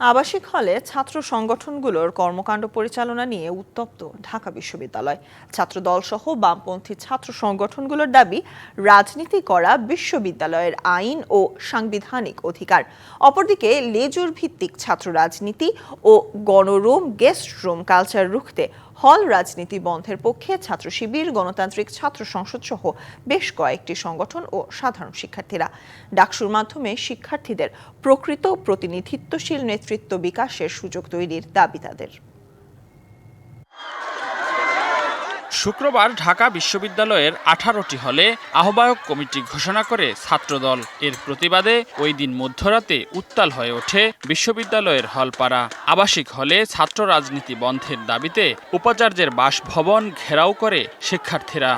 আবাসিক হলে ছাত্র সংগঠনগুলোর কর্মকাণ্ড পরিচালনা নিয়ে উত্তপ্ত ঢাকা বিশ্ববিদ্যালয়। ছাত্রদল সহ বামপন্থী ছাত্র সংগঠনগুলোর দাবি, রাজনীতি করা বিশ্ববিদ্যালয়ের আইন ও সাংবিধানিক অধিকার। অপরদিকে লেজুর ভিত্তিক ছাত্র রাজনীতি ও গণরুম, গেস্ট রুম কালচার রুখতে হল রাজনীতি বন্ধের পক্ষে ছাত্র শিবির, গণতান্ত্রিক ছাত্র সংসদ সহ বেশ কয়েকটি সংগঠন ও সাধারণ শিক্ষার্থীরা। ডাকসুর মাধ্যমে শিক্ষার্থীদের প্রকৃত প্রতিনিধিত্বশীল নেতৃত্ব বিকাশের সুযোগ তৈরির দাবি তাদের। শুক্রবার ঢাকা বিশ্ববিদ্যালয়ের আঠারোটি হলে আহ্বায়ক কমিটি ঘোষণা করে ছাত্রদল। এর প্রতিবাদে ওই দিন মধ্যরাতে উত্তাল হয়ে ওঠে বিশ্ববিদ্যালয়ের হলপাড়া। আবাসিক হলে ছাত্র রাজনীতি বন্ধের দাবিতে উপাচার্যের বাসভবন ঘেরাও করে শিক্ষার্থীরা।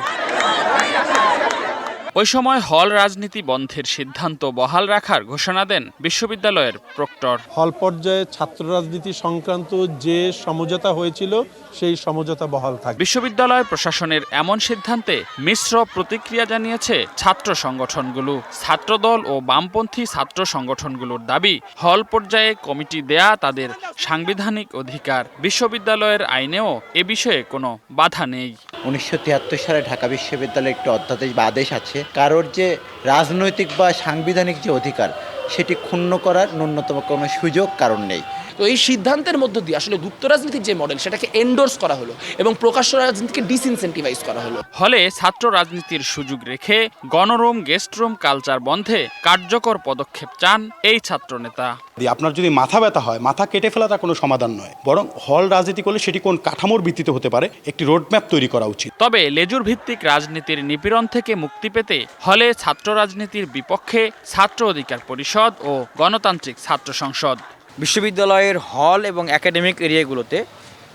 ওই সময় হল রাজনীতি বন্ধের সিদ্ধান্ত বহাল রাখার ঘোষণা দেন বিশ্ববিদ্যালয়ের প্রক্টর। হল পর্যায়ে ছাত্র রাজনীতি সংক্রান্ত যে সমঝোতা হয়েছিল সেই সমঝোতা বহাল থাকবে বিশ্ববিদ্যালয় প্রশাসনের এমন সিদ্ধান্তে মিশ্র প্রতিক্রিয়া জানিয়েছে ছাত্র সংগঠনগুলো। ছাত্রদল ও বামপন্থী ছাত্র সংগঠনগুলোর দাবি হল পর্যায়ে কমিটি দেয়া তাদের সাংবিধানিক অধিকার। বিশ্ববিদ্যালয়ের আইনেও এ বিষয়ে কোনো বাধা নেই। উনিশশো তিয়াত্তর সালে ঢাকা বিশ্ববিদ্যালয়ে একটি অধ্যাদেশ বা আদেশ আছে। কারোর যে রাজনৈতিক বা সাংবিধানিক যে অধিকার, সেটি ক্ষুণ্ণ করার ন্যূনতম কোনো সুযোগ কারণ নেই। তো এই সিদ্ধান্তের মধ্য দিয়ে আসলে গুপ্ত রাজনীতির যে মডেল সেটাকে এন্ডোর্স করা হলো এবং প্রকাশ্য রাজনীতিকে ডিসইনসেন্টিভাইজ করা হলো। হলে ছাত্র রাজনীতির সুযোগ রেখে গণরুম গেস্টরুম কালচার বন্ধে কার্যকর পদক্ষেপ চান এই ছাত্রনেতা দিয়ে আপনার যদি মাথা ব্যথা হয় মাথা কেটে ফেলা তা কোনো সমাধান নয়। বরং হল রাজনীতি করলে সেটি কোন কাঠামোর ভিত্তিতে হতে পারে একটি রোডম্যাপ তৈরি করা উচিত। তবে লেজুর ভিত্তিক রাজনীতির নিপীড়ন থেকে মুক্তি পেতে হলে ছাত্র রাজনীতির বিপক্ষে ছাত্র অধিকার পরিষদ ও গণতান্ত্রিক ছাত্র সংসদ বিশ্ববিদ্যালয়ের হল এবং একাডেমিক এরিয়াগুলোতে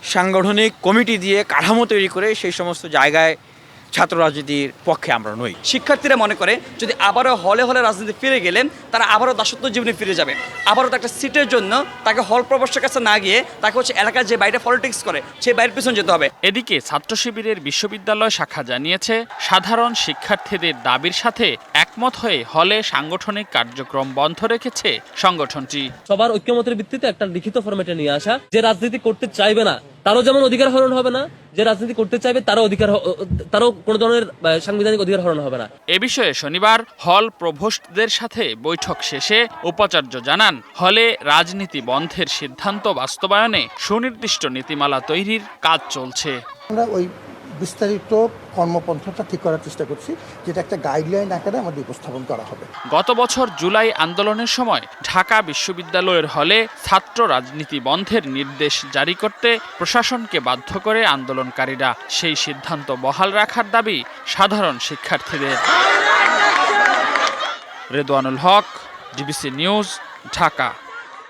সাংগঠনিক কমিটি দিয়ে কাঠামো তৈরি করে সেই সমস্ত জায়গায় ছাত্র রাজনীতির পক্ষে আমরা নই। শিক্ষার্থীরা মনে করে যদি আবারও হলে হলে রাজনীতি ফিরে গেলেন তারা আবারও দাসত্ব জীবনে ফিরে যাবে। আবারও তো একটা সিটের জন্য তাকে হল প্রবেশের কাছে না গিয়ে তাকে হচ্ছে এলাকার যে বাইরে পলিটিক্স করে সেই বাইরের পিছনে যেতে হবে। এদিকে ছাত্র শিবিরের বিশ্ববিদ্যালয় শাখা জানিয়েছে সাধারণ শিক্ষার্থীদের দাবির সাথে একমত হয়ে হলে সাংগঠনিক কার্যক্রম বন্ধ রেখেছে সংগঠনটি। সবার ঐক্যমতের ভিত্তিতে একটা লিখিত ফরম্যাটে নিয়ে আসা যে রাজনীতি করতে চাইবে না তারও যেমন অধিকার হরণ হবে না যে রাজনীতি করতে চাইবে তারও অধিকার তারও কোনো ধরনের সাংবিধানিক অধিকার হরণ হবে না। এ বিষয়ে শনিবার হল প্রভোস্টদের সাথে বৈঠক শেষে উপাচার্য জানান হলে রাজনীতি বন্ধের সিদ্ধান্ত বাস্তবায়নে সুনির্দিষ্ট নীতিমালা তৈরির কাজ চলছে। আমরা ওই বিস্তারিত কর্মপন্থাটা ঠিক করার চেষ্টা করছি যেটা একটা গাইডলাইন আকারে আমাদের উপস্থাপন করা হবে। গত বছর জুলাই আন্দোলনের সময় ঢাকা বিশ্ববিদ্যালয়ের হলে ছাত্র রাজনীতি বন্ধের নির্দেশ জারি করতে প্রশাসনকে বাধ্য করে আন্দোলনকারীরা সেই সিদ্ধান্ত বহাল রাখার দাবি সাধারণ শিক্ষার্থীদের। Redwanul Haque, DBC news, Dhaka.